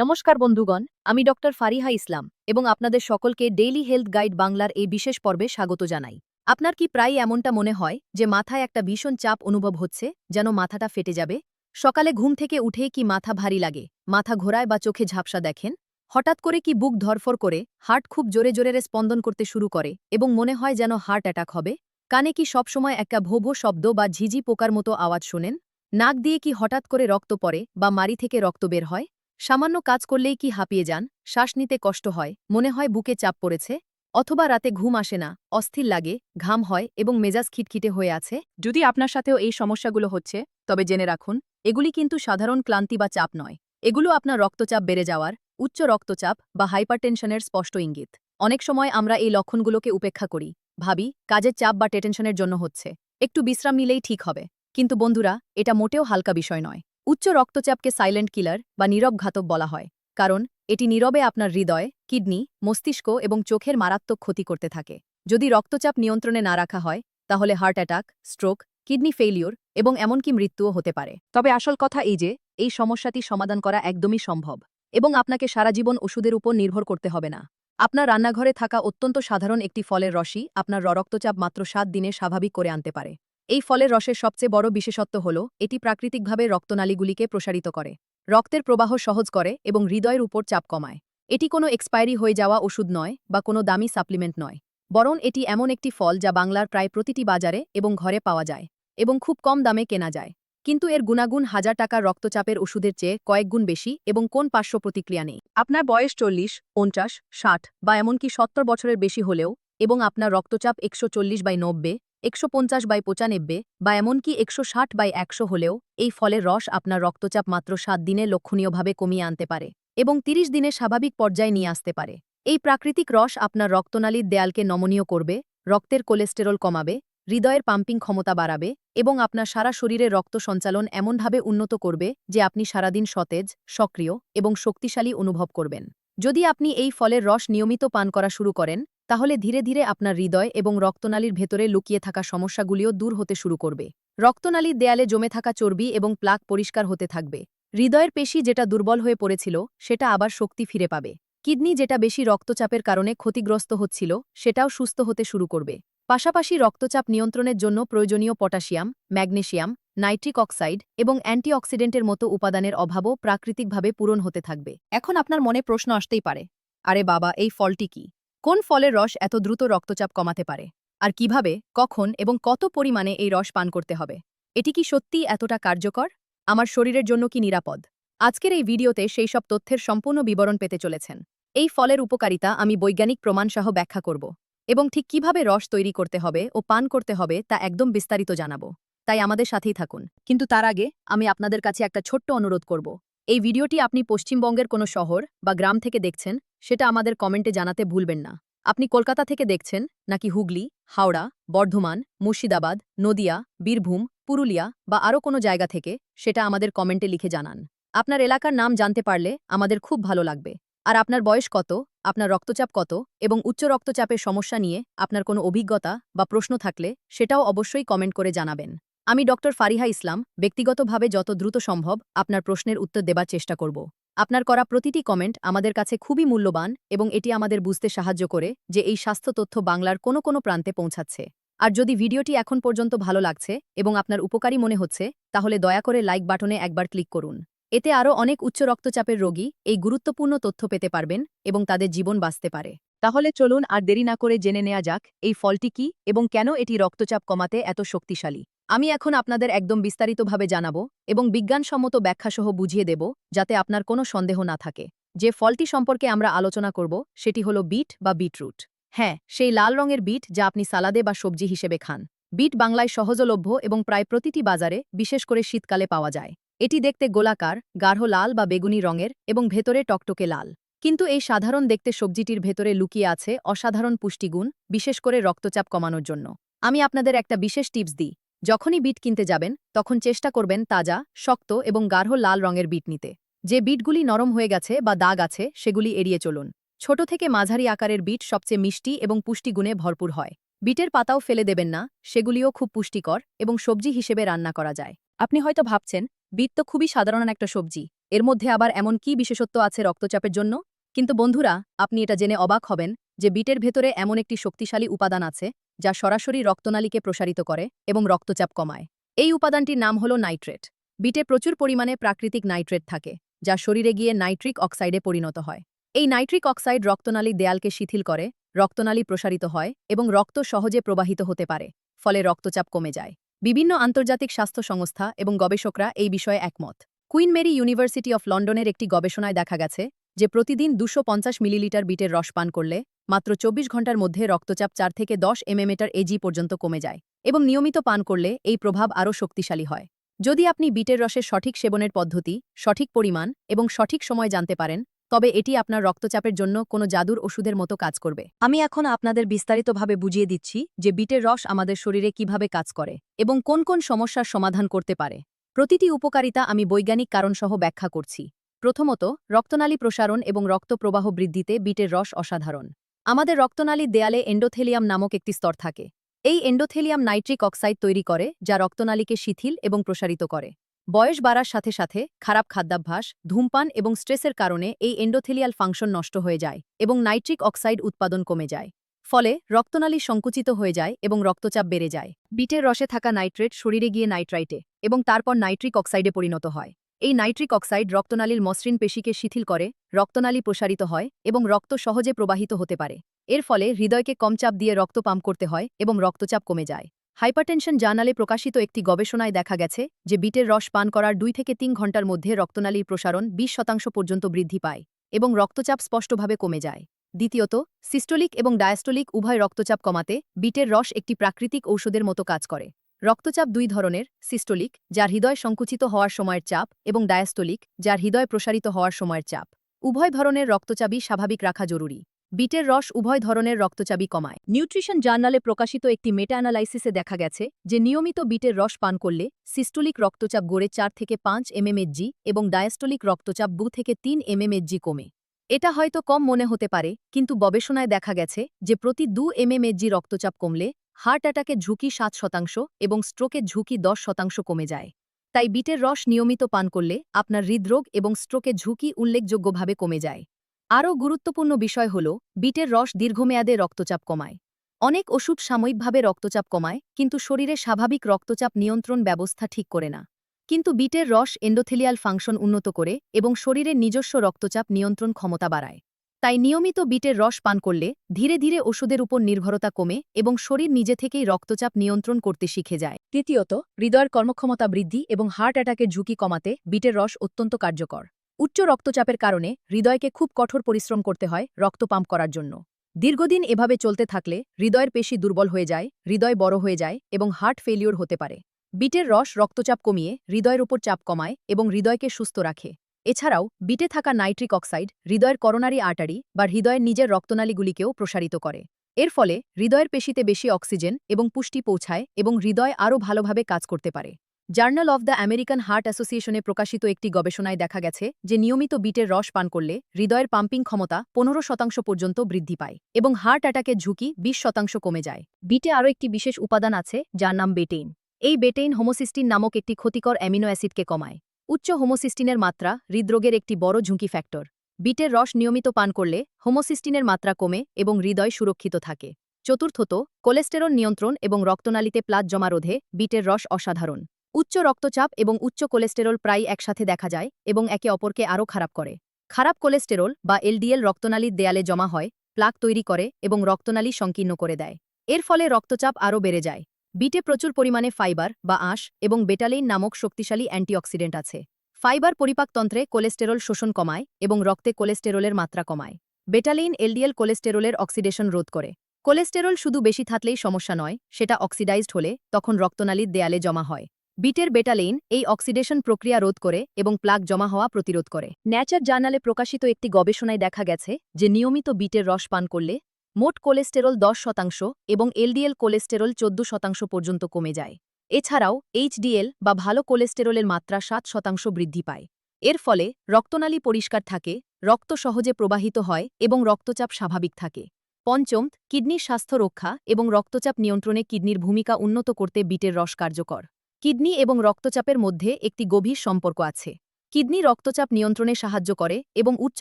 নমস্কার বন্ধুগণ, আমি ডক্টর ফারিহা ইসলাম এবং আপনাদের সকলকে ডেইলি হেলথ গাইড বাংলার এই বিশেষ পর্বে স্বাগত জানাই। আপনার কি প্রায় এমনটা মনে হয় যে মাথায় একটা ভীষণ চাপ অনুভব হচ্ছে, যেন মাথাটা ফেটে যাবে? সকালে ঘুম থেকে উঠেই কি মাথা ভারী লাগে? মাথা ঘোরায় বা চোখে ঝাপসা দেখেন? হঠাৎ করে কি বুক ধরফর করে, হার্ট খুব জোরে জোরে স্পন্দন করতে শুরু করে এবং মনে হয় যেন হার্ট অ্যাটাক হবে? কানে কি সবসময় একটা ভোভো শব্দ বা ঝিঝি পোকার মতো আওয়াজ শোনেন? নাক দিয়ে কি হঠাৎ করে রক্ত পড়ে বা মারি থেকে রক্ত বের হয়? সামান্য কাজ করলেই কি হাঁপিয়ে যান, শ্বাস নিতে কষ্ট হয়, মনে হয় বুকে চাপ পড়েছে, অথবা রাতে ঘুম আসে না, অস্থির লাগে, ঘাম হয় এবং মেজাজ খিটখিটে হয়ে আছে। যদি আপনার সাথেও এই সমস্যাগুলো হচ্ছে, তবে জেনে রাখুন, এগুলি কিন্তু সাধারণ ক্লান্তি বা চাপ নয়। এগুলো আপনার রক্তচাপ বেড়ে যাওয়ার, উচ্চ রক্তচাপ বা হাইপারটেনশনের স্পষ্ট ইঙ্গিত। অনেক সময় আমরা এই লক্ষণগুলোকে উপেক্ষা করি, ভাবি, কাজের চাপ বা টেটেনশনের জন্য হচ্ছে। একটু বিশ্রাম নিলেই ঠিক হবে। কিন্তু বন্ধুরা, এটা মোটেও হালকা বিষয় নয়। উচ্চ রক্তচাপকে সাইলেন্ট কিলার বা নীরব ঘাতক বলা হয়, কারণ এটি নীরবে আপনার হৃদয়, কিডনি, মস্তিষ্ক এবং চোখের মারাত্মক ক্ষতি করতে থাকে। যদি রক্তচাপ নিয়ন্ত্রণে না রাখা হয়, তাহলে heart attack, stroke, kidney failure এবং এমনকি মৃত্যুও হতে পারে। তবে আসল কথা এই যে, এই সমস্যাটি সমাধান করা একদমই সম্ভব এবং আপনাকে সারা জীবন ওষুধের উপর নির্ভর করতে হবে না। আপনার রান্নাঘরে থাকা অত্যন্ত সাধারণ একটি ফলের রসই আপনার রক্তচাপ মাত্র সাত দিনে স্বাভাবিক করে আনতে পারে। এই ফলের রসের সবচেয়ে বড় বিশেষত্ব হল, এটি প্রাকৃতিকভাবে রক্তনালীগুলিকে প্রসারিত করে। রক্তের প্রবাহ সহজ করে এবং হৃদয়ের উপর চাপ কমায়। এটি কোনো এক্সপায়ারি হয়ে যাওয়া ওষুধ নয় বা কোনো দামি সাপ্লিমেন্ট নয়। বরং এটি এমন একটি ফল যা বাংলার প্রায় প্রতিটি বাজারে এবং ঘরে পাওয়া যায় এবং খুব কম দামে কেনা যায়। কিন্তু এর গুণাগুণ হাজার টাকার রক্তচাপের ওষুধের চেয়ে কয়েকগুণ বেশি এবং কোন পার্শ্ব প্রতিক্রিয়া নেই। আপনার বয়স চল্লিশ, পঞ্চাশ, ষাট বা এমনকি সত্তর বছরের বেশি হলেও এবং আপনার রক্তচাপ একশো চল্লিশ বাই নব্বে একশো পঞ্চাশ বাই পঁচানব্বে বা এমনকি একশো ষাট বাই একশো হলেও এই ফলের রস আপনার রক্তচাপ মাত্র সাত দিনে লক্ষণীয়ভাবে কমিয়ে আনতে পারে এবং ৩০ দিনে স্বাভাবিক পর্যায়ে নিয়ে আসতে পারে। এই প্রাকৃতিক রস আপনার রক্তনালীর দেয়ালকে নমনীয় করবে, রক্তের কোলেস্টেরল কমাবে, হৃদয়ের পাম্পিং ক্ষমতা বাড়াবে এবং আপনার সারা শরীরে রক্ত সঞ্চালন এমনভাবে উন্নত করবে যে আপনি সারাদিন সতেজ, সক্রিয় এবং শক্তিশালী অনুভব করবেন। যদি আপনি এই ফলের রস নিয়মিত পান করা শুরু করেন তাহলে ধীরে ধীরে আপনার হৃদয় এবং রক্তনালীর ভেতরে লুকিয়ে থাকা সমস্যাগুলিও দূর হতে শুরু করবে। রক্তনালীর দেয়ালে জমে থাকা চর্বি এবং প্লাক পরিষ্কার হতে থাকবে। হৃদয়ের পেশি যেটা দুর্বল হয়ে পড়েছিল, সেটা আবার শক্তি ফিরে পাবে। কিডনি যেটা বেশি রক্তচাপের কারণে ক্ষতিগ্রস্ত হচ্ছিল, সেটাও সুস্থ হতে শুরু করবে। পাশাপাশি রক্তচাপ নিয়ন্ত্রণের জন্য প্রয়োজনীয় পটাশিয়াম ম্যাগনেশিয়াম নাইট্রিক অক্সাইড এবং অ্যান্টিঅক্সিডেন্টের মতো উপাদানের অভাবও প্রাকৃতিকভাবে পূরণ হতে থাকবে। এখন আপনার মনে প্রশ্ন আসতেই পারে, আরে বাবা, এই ফলটি কি? কোন ফলের রস এত দ্রুত রক্তচাপ কমাতে পারে? আর কীভাবে, কখন এবং কত পরিমাণে এই রস পান করতে হবে? এটি কি সত্যিই এতটা কার্যকর? আমার শরীরের জন্য কি নিরাপদ? আজকের এই ভিডিওতে সেই সব তথ্যের সম্পূর্ণ বিবরণ পেতে চলেছেন। এই ফলের উপকারিতা আমি বৈজ্ঞানিক প্রমাণসহ ব্যাখ্যা করব এবং ঠিক কীভাবে রস তৈরি করতে হবে ও পান করতে হবে তা একদম বিস্তারিত জানাব। তাই আমাদের সাথেই থাকুন। কিন্তু তার আগে, আমি আপনাদের কাছে একটা ছোট্ট অনুরোধ করব। এই ভিডিওটি আপনি পশ্চিমবঙ্গের কোনো শহর বা গ্রাম থেকে দেখছেন, সেটা আমাদের কমেন্টে জানাতে ভুলবেন না। আপনি কলকাতা থেকে দেখছেন, নাকি হুগলি, হাওড়া, বর্ধমান, মুর্শিদাবাদ, নদিয়া, বীরভূম, পুরুলিয়া বা আরও কোনো জায়গা থেকে, সেটা আমাদের কমেন্টে লিখে জানান। আপনার এলাকার নাম জানতে পারলে আমাদের খুব ভালো লাগবে। আর আপনার বয়স কত, আপনার রক্তচাপ কত এবং উচ্চ রক্তচাপের সমস্যা নিয়ে আপনার কোনো অভিজ্ঞতা বা প্রশ্ন থাকলে, সেটাও অবশ্যই কমেন্ট করে জানাবেন। আমি ডক্টর ফারিহা ইসলাম, ব্যক্তিগতভাবে যত দ্রুত সম্ভব আপনার প্রশ্নের উত্তর দেবার চেষ্টা করব। আপনার করা প্রতিটি কমেন্ট আমাদের কাছে খুবই মূল্যবান এবং এটি আমাদের বুঝতে সাহায্য করে যে এই স্বাস্থ্য তথ্য বাংলার কোনো কোনো প্রান্তে পৌঁছাচ্ছে। আর যদি ভিডিওটি এখন পর্যন্ত ভালো লাগছে এবং আপনার উপকারী মনে হচ্ছে, তাহলে দয়া করে লাইক বাটনে একবার ক্লিক করুন। এতে আরও অনেক উচ্চ রক্তচাপের রোগী এই গুরুত্বপূর্ণ তথ্য পেতে পারবেন এবং তাদের জীবন বাঁচতে পারে। তাহলে চলুন আর দেরি না করে জেনে নেওয়া যাক, এই ফলটি কি এবং কেন এটি রক্তচাপ কমাতে এত শক্তিশালী? আমি এখন আপনাদের একদম বিস্তারিতভাবে জানাব এবং বিজ্ঞানসম্মত ব্যাখ্যাসহ বুঝিয়ে দেব, যাতে আপনার কোনো সন্দেহ না থাকে। যে ফলটি সম্পর্কে আমরা আলোচনা করব, সেটি হলো বিট বা বিটরুট। হ্যাঁ সেই লাল রঙের বিট যা আপনি সালাদে বা সবজি হিসেবে খান। বিট বাংলায় সহজলভ্য এবং প্রায় প্রতিটি বাজারে, বিশেষ করে শীতকালে পাওয়া যায়। এটি দেখতে গোলাকার, গাঢ় লাল বা বেগুনি রঙের এবং ভেতরে টকটকে লাল। কিন্তু এই সাধারণ দেখতে সবজিটির ভেতরে লুকিয়ে আছে অসাধারণ পুষ্টিগুণ, বিশেষ করে রক্তচাপ কমানোর জন্য। আমি আপনাদের একটা বিশেষ টিপস দিই। যখনই বিট কিনতে যাবেন, তখন চেষ্টা করবেন তাজা, শক্ত এবং গাঢ় লাল রঙের বিট নিতে। যে বিটগুলি নরম হয়ে গেছে বা দাগ আছে, সেগুলি এড়িয়ে চলুন। ছোট থেকে মাঝারি আকারের বিট সবচেয়ে মিষ্টি এবং পুষ্টিগুণে ভরপুর হয়। বিটের পাতাও ফেলে দেবেন না, সেগুলিও খুব পুষ্টিকর এবং সবজি হিসেবে রান্না করা যায়। আপনি হয়তো ভাবছেন, বিট তো খুবই সাধারণ একটা সবজি, এর মধ্যে আবার এমন কি বিশেষত্ব আছে রক্তচাপের জন্য? কিন্তু বন্ধুরা, আপনি এটা জেনে অবাক হবেন যে বিটের ভেতরে এমন একটি শক্তিশালী উপাদান আছে যা সরাসরি রক্তনালীকে প্রসারিত করে এবং রক্তচাপ কমায়। এই উপাদানটির নাম হল নাইট্রেট। বিটে প্রচুর পরিমাণে প্রাকৃতিক নাইট্রেট থাকে, যা শরীরে গিয়ে নাইট্রিক অক্সাইডে পরিণত হয়। এই নাইট্রিক অক্সাইড রক্তনালী দেয়ালকে শিথিল করে, রক্তনালী প্রসারিত হয় এবং রক্ত সহজে প্রবাহিত হতে পারে, ফলে রক্তচাপ কমে যায়। বিভিন্ন আন্তর্জাতিক স্বাস্থ্য সংস্থা এবং গবেষকরা এই বিষয়ে একমত। কুইন মেরি ইউনিভার্সিটি অফ লন্ডনের একটি গবেষণায় দেখা গেছে যে প্রতিদিন দুশো মিলিলিটার বিটের রস পান করলে মাত্র চব্বিশ ঘণ্টার মধ্যে রক্তচাপ চার থেকে দশ এমএমিটার এজি পর্যন্ত কমে যায় এবং নিয়মিত পান করলে এই প্রভাব আরও শক্তিশালী হয়। যদি আপনি বিটের রসের সঠিক সেবনের পদ্ধতি, সঠিক পরিমাণ এবং সঠিক সময় জানতে পারেন, তবে এটি আপনার রক্তচাপের জন্য কোনো জাদুর ওষুধের মতো কাজ করবে। আমি এখন আপনাদের বিস্তারিতভাবে বুঝিয়ে দিচ্ছি যে বিটের রস আমাদের শরীরে কীভাবে কাজ করে এবং কোন কোন সমস্যার সমাধান করতে পারে। প্রতিটি উপকারিতা আমি বৈজ্ঞানিক কারণসহ ব্যাখ্যা করছি। প্রথমত, রক্তনালী প্রসারণ এবং রক্ত প্রবাহ বৃদ্ধিতে বিটের রস অসাধারণ। আমাদের রক্তনালীর দেয়ালে এন্ডোথেলিয়াম নামক একটি স্তর থাকে। এই এন্ডোথেলিয়াম নাইট্রিক অক্সাইড তৈরি করে, যা রক্তনালীকে শিথিল এবং প্রসারিত করে। বয়স বাড়ার সাথে সাথে, খারাপ খাদ্যাভ্যাস, ধূমপান এবং স্ট্রেসের কারণে এই এন্ডোথেলিয়াল ফাংশন নষ্ট হয়ে যায় এবং নাইট্রিক অক্সাইড উৎপাদন কমে যায়। ফলে, রক্তনালী সংকুচিত হয়ে যায় এবং রক্তচাপ বেড়ে যায়। বিটের রসে থাকা নাইট্রেট শরীরে গিয়ে নাইট্রাইটে এবং তারপর নাইট্রিক অক্সাইডে পরিণত হয়। এই নাইট্রিক অক্সাইড রক্তনালীর মসৃণ পেশিকে শিথিল করে, রক্তনালী প্রসারিত হয় এবং রক্ত সহজে প্রবাহিত হতে পারে। এর ফলে হৃদয়কে কম চাপ দিয়ে রক্ত পাম্প করতে হয় এবং রক্তচাপ কমে যায়। হাইপারটেনশন জার্নালে প্রকাশিত একটি গবেষণায় দেখা গেছে যে বিটের রস পান করার দুই থেকে তিন ঘণ্টার মধ্যে রক্তনালীর প্রসারণ বিশ শতাংশ পর্যন্ত বৃদ্ধি পায় এবং রক্তচাপ স্পষ্টভাবে কমে যায়। দ্বিতীয়ত, সিস্টোলিক এবং ডায়াস্টোলিক উভয় রক্তচাপ কমাতে বিটের রস একটি প্রাকৃতিক ঔষধের মতো কাজ করে। রক্তচাপ দুই ধরনের, সিস্টোলিক, যার হৃদয় সংকুচিত হওয়ার সময়ের চাপ, এবং ডায়াস্টোলিক, যার হৃদয় প্রসারিত হওয়ার সময়ের চাপ। উভয় ধরনের রক্তচাপই স্বাভাবিক রাখা জরুরি। বিটের রস উভয় ধরনের রক্তচাপই কমায়। নিউট্রিশন জার্নালে প্রকাশিত একটি মেটা অ্যানালাইসিসে দেখা গেছে যে নিয়মিত বিটের রস পান করলে সিস্টোলিক রক্তচাপ গড়ে চার থেকে পাঁচ এমএমএজি এবং ডায়াস্টোলিক রক্তচাপ দু থেকে তিন এমএমএজি কমে। এটা হয়তো কম মনে হতে পারে, কিন্তু গবেষণায় দেখা গেছে যে প্রতি দু এমএমএজি রক্তচাপ কমলে হার্ট অ্যাটাকের ঝুঁকি সাত শতাংশ এবং স্ট্রোকের ঝুঁকি দশ শতাংশ কমে যায়। তাই বিটের রস নিয়মিত পান করলে আপনার হৃদরোগ এবং স্ট্রোকের ঝুঁকি উল্লেখযোগ্যভাবে কমে যায়। আরও গুরুত্বপূর্ণ বিষয় হল, বিটের রস দীর্ঘমেয়াদে রক্তচাপ কমায়। অনেক ওষুধ সাময়িকভাবে রক্তচাপ কমায়, কিন্তু শরীরে স্বাভাবিক রক্তচাপ নিয়ন্ত্রণ ব্যবস্থা ঠিক করে না। কিন্তু বিটের রস এন্ডোথেলিয়াল ফাংশন উন্নত করে এবং শরীরের নিজস্ব রক্তচাপ নিয়ন্ত্রণ ক্ষমতা বাড়ায়। তাই নিয়মিত বিটের রস পান করলে ধীরে ধীরে ওষুধের উপর নির্ভরতা কমে এবং শরীর নিজে থেকেই রক্তচাপ নিয়ন্ত্রণ করতে শিখে যায়। তৃতীয়ত, হৃদয়ের কর্মক্ষমতা বৃদ্ধি এবং হার্ট অ্যাটাকের ঝুঁকি কমাতে বিটের রস অত্যন্ত কার্যকর। উচ্চ রক্তচাপের কারণে হৃদয়কে খুব কঠোর পরিশ্রম করতে হয় রক্ত পাম্প করার জন্য। দীর্ঘদিন এভাবে চলতে থাকলে হৃদয়ের পেশি দুর্বল হয়ে যায়, হৃদয় বড় হয়ে যায় এবং হার্ট ফেলিওর হতে পারে। বিটের রস রক্তচাপ কমিয়ে হৃদয়ের উপর চাপ কমায় এবং হৃদয়কে সুস্থ রাখে। এছাড়াও, বিটে থাকা নাইট্রিক অক্সাইড হৃদয়ের করোনারি আর্টারি বা হৃদয়ের নিজের রক্তনালীগুলিকেও প্রসারিত করে। এর ফলে হৃদয়ের পেশিতে বেশি অক্সিজেন এবং পুষ্টি পৌঁছায় এবং হৃদয় আরও ভালোভাবে কাজ করতে পারে। Journal of the American heart অ্যাসোসিয়েশনে প্রকাশিত একটি গবেষণায় দেখা গেছে যে নিয়মিত বিটের রস পান করলে হৃদয়ের পাম্পিং ক্ষমতা পনেরো শতাংশ পর্যন্ত বৃদ্ধি পায় এবং হার্ট অ্যাটাকের ঝুঁকি বিশ শতাংশ কমে যায়। বিটে আরও একটি বিশেষ উপাদান আছে, যার নাম বেটেইন। এই বেটেইন হোমোসিস্টিন নামক একটি ক্ষতিকর অ্যামিনো অ্যাসিডকে কমায়। উচ্চ হোমোসিস্টিনের মাত্রা হৃদরোগের একটি বড় ঝুঁকি ফ্যাক্টর। বিটের রস নিয়মিত পান করলে হোমোসিস্টিনের মাত্রা কমে এবং হৃদয় সুরক্ষিত থাকে। চতুর্থত, কোলেস্টেরল নিয়ন্ত্রণ এবং রক্তনালীতে প্লাজ জমা রোধে বিটের রস অসাধারণ। উচ্চ রক্তচাপ এবং উচ্চ কোলেস্টেরল প্রায় একসাথে দেখা যায় এবং একে অপরকে আরও খারাপ করে। খারাপ কোলেস্টেরল বা এলডিএল রক্তনালীর দেয়ালে জমা হয়, প্লাক তৈরি করে এবং রক্তনালী সংকীর্ণ করে দেয়। এর ফলে রক্তচাপ আরও বেড়ে যায়। বিটে প্রচুর পরিমাণে ফাইবার বা আঁশ এবং বেটালেইন নামক শক্তিশালী অ্যান্টিঅক্সিডেন্ট আছে। ফাইবার পরিপাকতন্ত্রে কোলেস্টেরল শোষণ কমায় এবং রক্তে কোলেস্টেরলের মাত্রা কমায়। বেটালেইন এলডিএল কোলেস্টেরলের অক্সিডেশন রোধ করে। কোলেস্টেরল শুধু বেশি থাকলেই সমস্যা নয়, সেটা অক্সিডাইজড হলে তখন রক্তনালীর দেয়ালে জমা হয়। বিটের বেটালেইন এই অক্সিডেশন প্রক্রিয়া রোধ করে এবং প্লাক জমা হওয়া প্রতিরোধ করে। ন্যাচার জার্নালে প্রকাশিত একটি গবেষণায় দেখা গেছে যে নিয়মিত বিটের রস পান করলে মোট কোলেস্টেরল দশ শতাংশ এবং এলডিএল কোলেস্টেরল চোদ্দ শতাংশ পর্যন্ত কমে যায়। এছাড়াও, এইচডিএল বা ভালো কোলেস্টেরলের মাত্রা সাত শতাংশ বৃদ্ধি পায়। এর ফলে রক্তনালী পরিষ্কার থাকে, রক্ত সহজে প্রবাহিত হয় এবং রক্তচাপ স্বাভাবিক থাকে। পঞ্চম, কিডনির স্বাস্থ্য রক্ষা এবং রক্তচাপ নিয়ন্ত্রণে কিডনির ভূমিকা উন্নত করতে বিটের রস কার্যকর। কিডনি এবং রক্তচাপের মধ্যে একটি গভীর সম্পর্ক আছে। কিডনি রক্তচাপ নিয়ন্ত্রণে সাহায্য করে এবং উচ্চ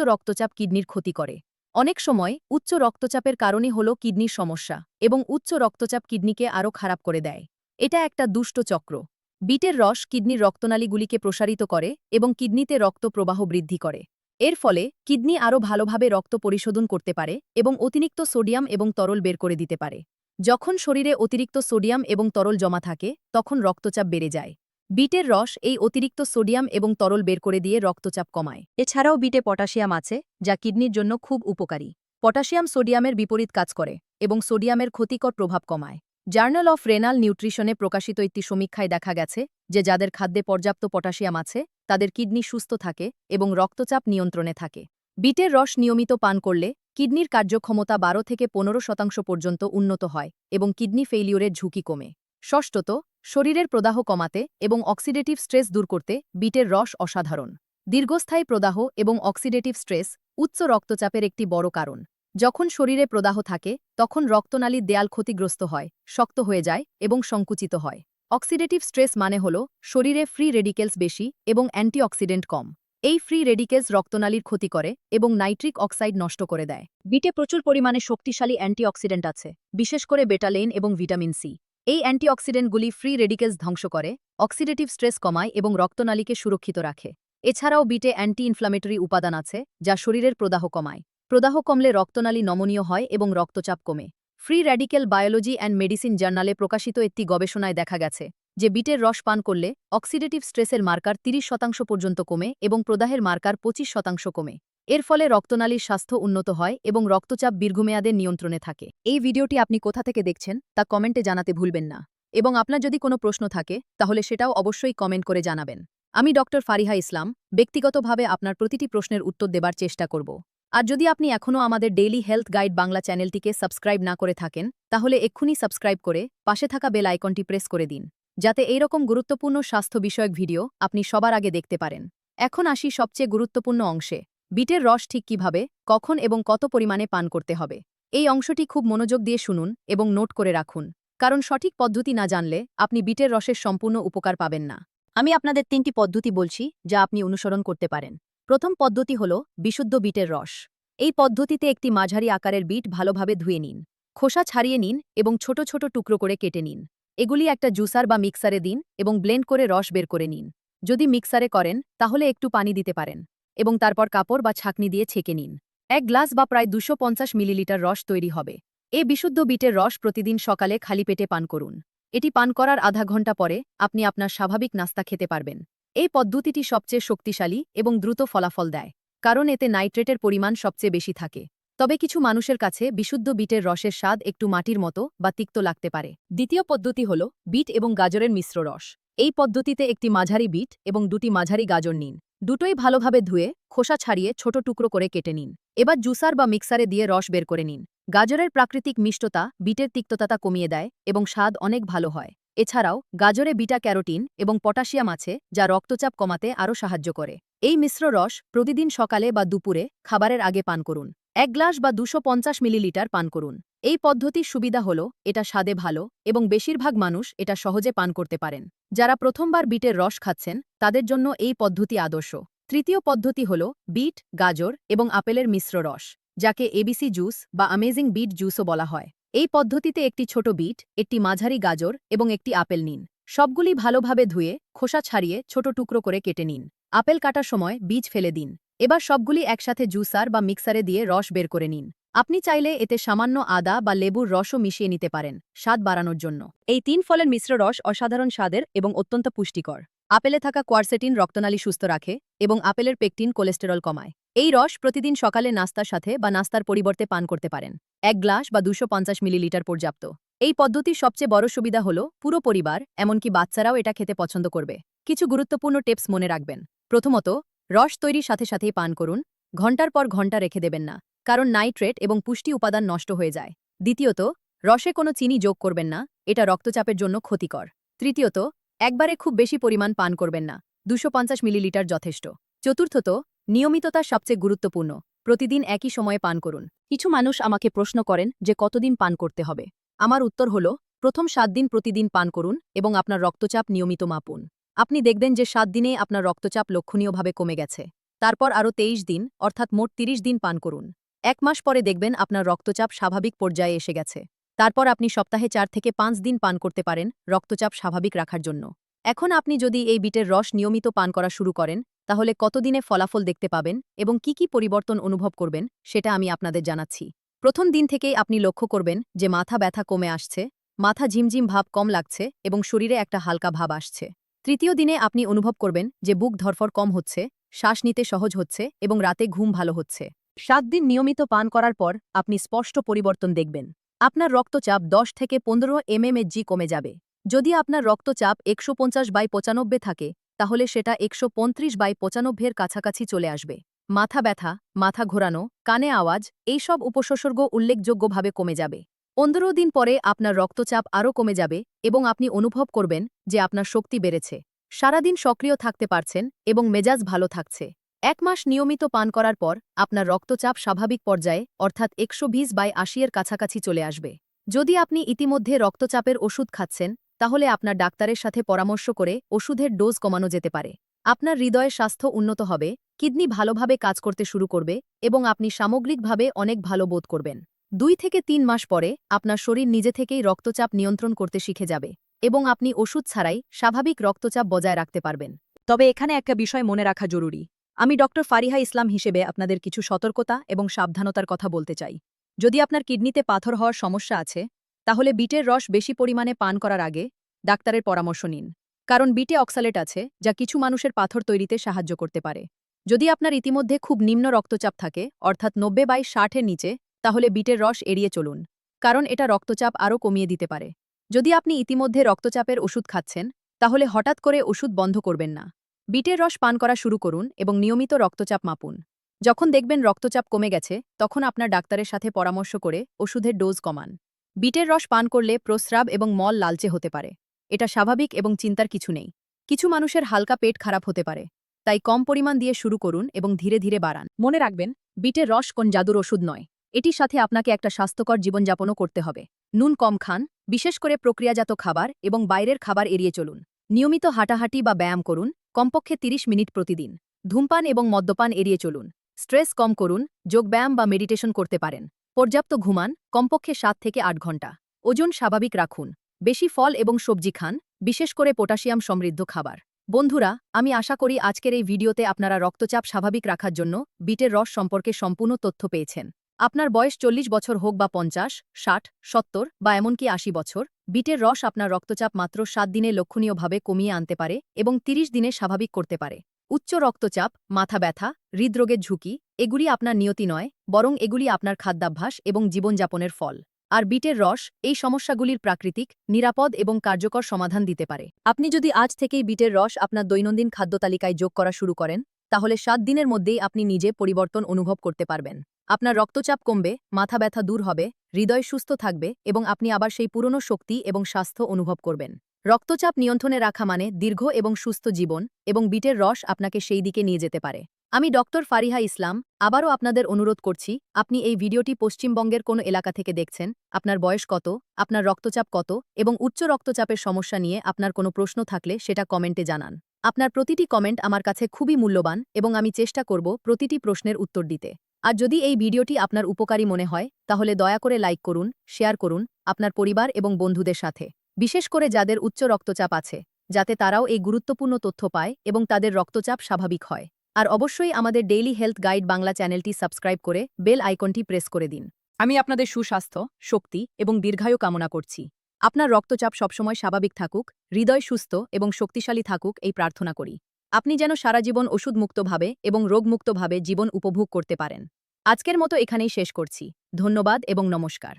রক্তচাপ কিডনির ক্ষতি করে। অনেক সময় উচ্চ রক্তচাপের কারণে হল কিডনির সমস্যা এবং উচ্চ রক্তচাপ কিডনিকে আরও খারাপ করে দেয়। এটা একটা দুষ্ট চক্র। বিটের রস কিডনির রক্তনালীগুলিকে প্রসারিত করে এবং কিডনিতে রক্ত প্রবাহ বৃদ্ধি করে। এর ফলে কিডনি আরও ভালোভাবে রক্ত পরিশোধন করতে পারে এবং অতিরিক্ত সোডিয়াম এবং তরল বের করে দিতে পারে। যখন শরীরে অতিরিক্ত সোডিয়াম এবং তরল জমা থাকে, তখন রক্তচাপ বেড়ে যায়। বিটের রস এই অতিরিক্ত সোডিয়াম এবং তরল বের করে দিয়ে রক্তচাপ কমায়। এছাড়াও বিটে পটাশিয়াম আছে, যা কিডনির জন্য খুব উপকারী। পটাশিয়াম সোডিয়ামের বিপরীত কাজ করে এবং সোডিয়ামের ক্ষতিকর প্রভাব কমায়। জার্নাল অফ রেনাল নিউট্রিশনে প্রকাশিত একটি সমীক্ষায় দেখা গেছে যে যাদের খাদ্যে পর্যাপ্ত পটাশিয়াম আছে, তাদের কিডনি সুস্থ থাকে এবং রক্তচাপ নিয়ন্ত্রণে থাকে। বিটের রস নিয়মিত পান করলে কিডনির কার্যক্ষমতা বারো থেকে পনেরো শতাংশ পর্যন্ত উন্নত হয় এবং কিডনি ফেইলিওরের ঝুঁকি কমে। ষষ্ঠত শরীরের প্রদাহ কমাতে এবং অক্সিডেটিভ স্ট্রেস দূর করতে বিটের রস অসাধারণ। দীর্ঘস্থায়ী প্রদাহ এবং অক্সিডেটিভ স্ট্রেস উচ্চ রক্তচাপের একটি বড় কারণ। যখন শরীরে প্রদাহ থাকে, তখন রক্তনালীর দেয়াল ক্ষতিগ্রস্ত হয়, শক্ত হয়ে যায় এবং সংকুচিত হয়। অক্সিডেটিভ স্ট্রেস মানে হল শরীরে ফ্রি রেডিকেলস বেশি এবং অ্যান্টিঅক্সিডেন্ট কম। এই ফ্রি রেডিকেলস রক্তনালীর ক্ষতি করে এবং নাইট্রিক অক্সাইড নষ্ট করে দেয়। বিটে প্রচুর পরিমাণে শক্তিশালী অ্যান্টিঅক্সিডেন্ট আছে, বিশেষ করে বেটালেন এবং ভিটামিন সি। এই অ্যান্টিঅক্সিডেন্টগুলি ফ্রি রেডিকেলস ধ্বংস করে, অক্সিডেটিভ স্ট্রেস কমায় এবং রক্তনালীকে সুরক্ষিত রাখে। এছাড়াও বিটে অ্যান্টি ইনফ্লামেটরি উপাদান আছে, যা শরীরের প্রদাহ কমায়। প্রদাহ কমলে রক্তনালী নমনীয় হয় এবং রক্তচাপ কমে। Free radical biology and medicine জার্নালে প্রকাশিত একটি গবেষণায় দেখা গেছে যে বিটের রস পান করলে অক্সিডেটিভ স্ট্রেসের মার্কার ৩০ শতাংশ পর্যন্ত কমে এবং প্রদাহের মার্কার ২৫ শতাংশ কমে। এর ফলে রক্তনালীর স্বাস্থ্য উন্নত হয় এবং রক্তচাপ দীর্ঘমেয়াদের নিয়ন্ত্রণে থাকে। এই ভিডিওটি আপনি কোথা থেকে দেখছেন তা কমেন্টে জানাতে ভুলবেন না। এবং আপনার যদি কোনো প্রশ্ন থাকে, তাহলে সেটাও অবশ্যই কমেন্ট করে জানাবেন। আমি ডক্টর ফারিহা ইসলাম, ব্যক্তিগতভাবে আপনার প্রতিটি প্রশ্নের উত্তর দেবার চেষ্টা করব। আর যদি আপনি এখনও আমাদের ডেইলি হেলথ গাইড বাংলা চ্যানেলটিকে সাবস্ক্রাইব না করে থাকেন, তাহলে এক্ষুনি সাবস্ক্রাইব করে পাশে থাকা বেল আইকনটি প্রেস করে দিন, যাতে এইরকম গুরুত্বপূর্ণ স্বাস্থ্য বিষয়ক ভিডিও আপনি সবার আগে দেখতে পারেন। এখন আসি সবচেয়ে গুরুত্বপূর্ণ অংশে। বিটের রস ঠিক কীভাবে, কখন এবং কত পরিমাণে পান করতে হবে। এই অংশটি খুব মনোযোগ দিয়ে শুনুন এবং নোট করে রাখুন। কারণ সঠিক পদ্ধতি না জানলে আপনি বিটের রসের সম্পূর্ণ উপকার পাবেন না। আমি আপনাদের তিনটি পদ্ধতি বলছি, যা আপনি অনুসরণ করতে পারেন। প্রথম পদ্ধতি হল বিশুদ্ধ বিটের রস। এই পদ্ধতিতে একটি মাঝারি আকারের বিট ভালোভাবে ধুয়ে নিন। খোসা ছাড়িয়ে নিন এবং ছোট ছোট টুকরো করে কেটে নিন। এগুলি একটা জুসার বা মিক্সারে দিন এবং ব্লেন্ড করে রস বের করে নিন। যদি মিক্সারে করেন, তাহলে একটু পানি দিতে পারেন। এবং তারপর কাপড় বা ছাকনি দিয়ে ছেঁকে নিন। এক গ্লাস বা প্রায় দুশো মিলিলিটার রস তৈরি হবে। এ বিশুদ্ধ বিটের রস প্রতিদিন সকালে খালি পেটে পান করুন। এটি পান করার আধা ঘণ্টা পরে আপনি আপনার স্বাভাবিক নাস্তা খেতে পারবেন। এই পদ্ধতিটি সবচেয়ে শক্তিশালী এবং দ্রুত ফলাফল দেয়, কারণ এতে নাইট্রেটের পরিমাণ সবচেয়ে বেশি থাকে। তবে কিছু মানুষের কাছে বিশুদ্ধ বিটের রসের স্বাদ একটু মাটির মতো বা তিক্ত লাগতে পারে। দ্বিতীয় পদ্ধতি হল বিট এবং গাজরের মিশ্র রস। এই পদ্ধতিতে একটি মাঝারি বিট এবং দুটি মাঝারি গাজর নিন। দুটোই ভালোভাবে ধুয়ে, খোসা ছাড়িয়ে ছোট টুকরো করে কেটে নিন। এবার জুসার বা মিক্সারে দিয়ে রস বের করে নিন। গাজরের প্রাকৃতিক মিষ্টতা বিটের তিক্ততা কমিয়ে দেয় এবং স্বাদ অনেক ভালো হয়। এছাড়াও, গাজরে বিটা ক্যারোটিন এবং পটাশিয়াম আছে, যা রক্তচাপ কমাতে আরও সাহায্য করে। এই মিশ্র রস প্রতিদিন সকালে বা দুপুরে খাবারের আগে পান করুন। এক গ্লাস বা দুশো মিলিলিটার পান করুন। এই পদ্ধতির সুবিধা হল, এটা স্বাদে ভালো এবং বেশিরভাগ মানুষ এটা সহজে পান করতে পারেন। যারা প্রথমবার বিটের রস খাচ্ছেন, তাদের জন্য এই পদ্ধতি আদর্শ। তৃতীয় পদ্ধতি হল বিট, গাজর এবং আপেলের মিশ্র রস, যাকে এবিসি জুস বা আমেজিং বিট জুসও বলা হয়। এই পদ্ধতিতে একটি ছোট বিট, একটি মাঝারি গাজর এবং একটি আপেল নিন। সবগুলি ভালোভাবে ধুয়ে, খোসা ছাড়িয়ে ছোট টুকরো করে কেটে নিন। আপেল কাটার সময় বীজ ফেলে দিন। এবার সবগুলি একসাথে জুসার বা মিক্সারে দিয়ে রস বের করে নিন। আপনি চাইলে এতে সামান্য আদা বা লেবুর রসও মিশিয়ে নিতে পারেন স্বাদ বাড়ানোর জন্য। এই তিন ফলের মিশ্র রস অসাধারণ স্বাদের এবং অত্যন্ত পুষ্টিকর। আপেলে থাকা কোয়ারসেটিন রক্তনালী সুস্থ রাখে এবং আপেলের পেকটিন কোলেস্টেরল কমায়। এই রস প্রতিদিন সকালে নাস্তার সাথে বা নাস্তার পরিবর্তে পান করতে পারেন। এক গ্লাস বা দুশো মিলিলিটার পর্যাপ্ত। এই পদ্ধতির সবচেয়ে বড় সুবিধা হল পুরো পরিবার, এমনকি বাচ্চারাও এটা খেতে পছন্দ করবে। কিছু গুরুত্বপূর্ণ টিপস মনে রাখবেন। প্রথমত, রস তৈরির সাথে সাথেই পান করুন। ঘণ্টার পর ঘণ্টা রেখে দেবেন না। কারণ নাইট্রেট এবং পুষ্টি উপাদান নষ্ট হয়ে যায়। দ্বিতীয়ত, রসে কোনো চিনি যোগ করবেন না, এটা রক্তচাপের জন্য ক্ষতিকর। তৃতীয়ত, একবারে খুব বেশি পরিমাণ পান করবেন না, দুশো মিলিলিটার যথেষ্ট। চতুর্থত, নিয়মিততা সবচেয়ে গুরুত্বপূর্ণ, প্রতিদিন একই সময়ে পান করুন। কিছু মানুষ আমাকে প্রশ্ন করেন যে কতদিন পান করতে হবে। আমার উত্তর হল, প্রথম সাত দিন প্রতিদিন পান করুন এবং আপনার রক্তচাপ নিয়মিত মাপুন। আপনি দেখবেন যে সাত দিনে আপনার রক্তচাপ লক্ষণীয়ভাবে কমে গেছে। তারপর আরও তেইশ দিন, অর্থাৎ মোট তিরিশ দিন পান করুন। এক মাস পরে দেখবেন আপনার রক্তচাপ স্বাভাবিক পর্যায়ে এসে গেছে। তারপর আপনি সপ্তাহে চার থেকে পাঁচ দিন পান করতে পারেন রক্তচাপ স্বাভাবিক রাখার জন্য। এখন আপনি যদি এই বিটের রস নিয়মিত পান করা শুরু করেন, তাহলে কতদিনে ফলাফল দেখতে পাবেন এবং কি কি পরিবর্তন অনুভব করবেন সেটা আমি আপনাদের জানাচ্ছি। প্রথম দিন থেকেই আপনি লক্ষ্য করবেন যে মাথা ব্যথা কমে আসছে, মাথা ঝিমঝিম ভাব কম লাগছে এবং শরীরে একটা হালকা ভাব আসছে। তৃতীয় দিনে আপনি অনুভব করবেন যে বুক ধরফর কম হচ্ছে, শ্বাস নিতে সহজ হচ্ছে এবং রাতে ঘুম ভালো হচ্ছে। সাত দিন নিয়মিত পান করার পর আপনি স্পষ্ট পরিবর্তন দেখবেন। আপনার রক্তচাপ দশ থেকে পনেরো এমএমএজি কমে যাবে। যদি আপনার রক্তচাপ একশো পঞ্চাশ বাই পঁচানব্বে থাকে, তাহলে সেটা একশো পঁয়ত্রিশ বাই পঁচানব্বের কাছাকাছি চলে আসবে। মাথা ব্যথা, মাথা ঘোরানো, কানে আওয়াজ এইসব উপসর্গ উল্লেখযোগ্যভাবে কমে যাবে। পনেরো দিন পরে আপনার রক্তচাপ আরও কমে যাবে এবং আপনি অনুভব করবেন যে আপনার শক্তি বেড়েছে। সারাদিন সক্রিয় থাকতে পারছেন এবং মেজাজ ভালো থাকছে। এক মাস নিয়মিত পান করার পর, আপনার রক্তচাপ স্বাভাবিক পর্যায়ে, অর্থাৎ একশো বিশ বাই আশিয়ের কাছাকাছি চলে আসবে। যদি আপনি ইতিমধ্যে রক্তচাপের ওষুধ খাচ্ছেন, তাহলে আপনার ডাক্তারের সাথে পরামর্শ করে ওষুধের ডোজ কমানো যেতে পারে। আপনার হৃদয়ের স্বাস্থ্য উন্নত হবে, কিডনি ভালোভাবে কাজ করতে শুরু করবে এবং আপনি সামগ্রিকভাবে অনেক ভালো বোধ করবেন। দুই থেকে তিন মাস পরে, আপনার শরীর নিজে থেকেই রক্তচাপ নিয়ন্ত্রণ করতে শিখে যাবে এবং আপনি ওষুধ ছাড়াই স্বাভাবিক রক্তচাপ বজায় রাখতে পারবেন। তবে এখানে একটা বিষয় মনে রাখা জরুরি। আমি ডক্টর ফারিহা ইসলাম হিসেবে আপনাদের কিছু সতর্কতা এবং সাবধানতার কথা বলতে চাই। যদি আপনার কিডনিতে পাথর হওয়ার সমস্যা আছে, তাহলে বিটের রস বেশি পরিমাণে পান করার আগে ডাক্তারের পরামর্শ নিন। কারণ বিটে অক্সালেট আছে, যা কিছু মানুষের পাথর তৈরিতে সাহায্য করতে পারে। যদি আপনার ইতিমধ্যে খুব নিম্ন রক্তচাপ থাকে, অর্থাৎ নব্বে বাই ষাটের নিচে, তাহলে বিটের রস এড়িয়ে চলুন। কারণ এটা রক্তচাপ আরও কমিয়ে দিতে পারে। যদি আপনি ইতিমধ্যে রক্তচাপের ওষুধ খাচ্ছেন, তাহলে হঠাৎ করে ওষুধ বন্ধ করবেন না। বিটের রস পান করা শুরু করুন এবং নিয়মিত রক্তচাপ মাপুন। যখন দেখবেন রক্তচাপ কমে গেছে, তখন আপনার ডাক্তারের সাথে পরামর্শ করে ওষুধের ডোজ কমান। বিটের রস পান করলে প্রস্রাব এবং মল লালচে হতে পারে। এটা স্বাভাবিক এবং চিন্তার কিছু নেই। কিছু মানুষের হালকা পেট খারাপ হতে পারে। তাই কম পরিমাণ দিয়ে শুরু করুন এবং ধীরে ধীরে বাড়ান। মনে রাখবেন, বিটের রস কোন জাদুর ওষুধ নয়। এটির সাথে আপনাকে একটা স্বাস্থ্যকর জীবনযাপনও করতে হবে। নুন কম খান, বিশেষ করে প্রক্রিয়াজাত খাবার এবং বাইরের খাবার এড়িয়ে চলুন। নিয়মিত হাঁটাহাঁটি বা ব্যায়াম করুন কমপক্ষে ৩০ মিনিট প্রতিদিন। ধূমপান এবং মদ্যপান এড়িয়ে চলুন। স্ট্রেস কম করুন, যোগব্যায়াম বা মেডিটেশন করতে পারেন। পর্যাপ্ত ঘুমান, কমপক্ষে সাত থেকে আট ঘণ্টা। ওজন স্বাভাবিক রাখুন। বেশি ফল এবং সবজি খান, বিশেষ করে পটাশিয়াম সমৃদ্ধ খাবার। বন্ধুরা, আমি আশা করি আজকের এই ভিডিওতে আপনারা রক্তচাপ স্বাভাবিক রাখার জন্য বিটের রস সম্পর্কে সম্পূর্ণ তথ্য পেয়েছেন। আপনার বয়স চল্লিশ বছর হোক বা পঞ্চাশ, ষাট, সত্তর বা এমনকি আশি বছর, বিটের রস আপনার রক্তচাপ মাত্র সাত দিনে লক্ষণীয়ভাবে কমিয়ে আনতে পারে এবং ৩০ দিনে স্বাভাবিক করতে পারে। উচ্চ রক্তচাপ, মাথা ব্যথা, হৃদরোগের ঝুঁকি, এগুলি আপনার নিয়তি নয়, বরং এগুলি আপনার খাদ্যাভ্যাস এবং জীবনযাপনের ফল। আর বিটের রস এই সমস্যাগুলির প্রাকৃতিক, নিরাপদ এবং কার্যকর সমাধান দিতে পারে। আপনি যদি আজ থেকেই বিটের রস আপনার দৈনন্দিন খাদ্য তালিকায় যোগ করা শুরু করেন, তাহলে সাত দিনের মধ্যেই আপনি নিজে পরিবর্তন অনুভব করতে পারবেন। আপনার রক্তচাপ কমবে, মাথা ব্যথা দূর হবে, হৃদয় সুস্থ থাকবে এবং আপনি আবার সেই পুরনো শক্তি এবং স্বাস্থ্য অনুভব করবেন। রক্তচাপ নিয়ন্ত্রণে রাখা মানে দীর্ঘ এবং সুস্থ জীবন এবং বিটের রস আপনাকে সেই দিকে নিয়ে যেতে পারে। আমি ডক্টর ফারিহা ইসলাম, আবারও আপনাদের অনুরোধ করছি, আপনি এই ভিডিওটি পশ্চিমবঙ্গের কোনো এলাকা থেকে দেখছেন, আপনার বয়স কত, আপনার রক্তচাপ কত এবং উচ্চ রক্তচাপের সমস্যা নিয়ে আপনার কোনো প্রশ্ন থাকলে সেটা কমেন্টে জানান। আপনার প্রতিটি কমেন্ট আমার কাছে খুবই মূল্যবান এবং আমি চেষ্টা করব প্রতিটি প্রশ্নের উত্তর দিতে। আর যদি এই ভিডিওটি আপনার উপকারী মনে হয়, তাহলে দয়া করে লাইক করুন, শেয়ার করুন, আপনার পরিবার এবং বন্ধুদের সাথে। বিশেষ করে যাদের উচ্চ রক্তচাপ আছে, যাতে তারাও এই গুরুত্বপূর্ণ তথ্য পায় এবং তাদের রক্তচাপ স্বাভাবিক হয়। আর অবশ্যই আমাদের ডেইলি হেলথ গাইড বাংলা চ্যানেলটি সাবস্ক্রাইব করে বেল আইকনটি প্রেস করে দিন। আমি আপনাদের সুস্বাস্থ্য, শক্তি এবং দীর্ঘায়ু কামনা করছি। আপনার রক্তচাপ সবসময় স্বাভাবিক থাকুক, হৃদয় সুস্থ এবং শক্তিশালী থাকুক এই প্রার্থনা করি। আপনি যেন সারা জীবন ওষুধমুক্তভাবে এবং রোগমুক্তভাবে জীবন উপভোগ করতে পারেন। আজকের মতো এখানেই শেষ করছি। ধন্যবাদ এবং নমস্কার।